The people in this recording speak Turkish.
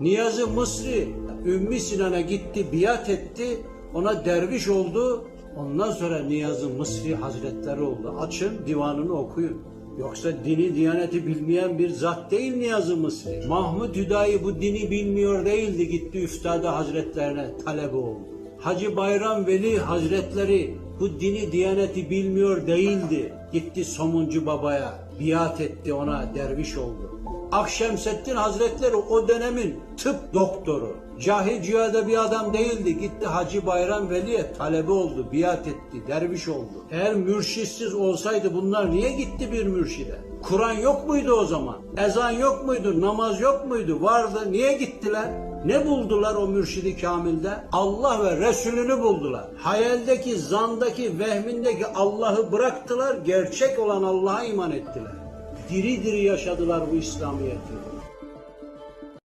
Niyazi Mısri Ümmü Sinan'a gitti, biat etti. Ona derviş oldu. Ondan sonra Niyazi Mısri Hazretleri oldu. Açın divanını okuyun. Yoksa dini diyaneti bilmeyen bir zat değil Niyazi Mısri. Mahmud Hüdayi bu dini bilmiyor değildi. Gitti Üftade Hazretlerine talebe oldu. Hacı Bayram Veli Hazretleri bu dini diyaneti bilmiyor değildi. Gitti Somuncu Baba'ya biat etti ona derviş oldu. Akşemseddin Hazretleri o dönemin tıp doktoru. Cahil cihada bir adam değildi. Gitti Hacı Bayram Veli'ye talebe oldu, biat etti, derviş oldu. Eğer mürşitsiz olsaydı bunlar niye gitti bir mürşide? Kur'an yok muydu o zaman? Ezan yok muydu? Namaz yok muydu? Vardı. Niye gittiler? Ne buldular o mürşidi kamilde? Allah ve Resulünü buldular. Hayaldeki, zandaki, vehmindeki Allah'ı bıraktılar. Gerçek olan Allah'a iman ettiler diri diri yaşadılar bu İslamiyet'i.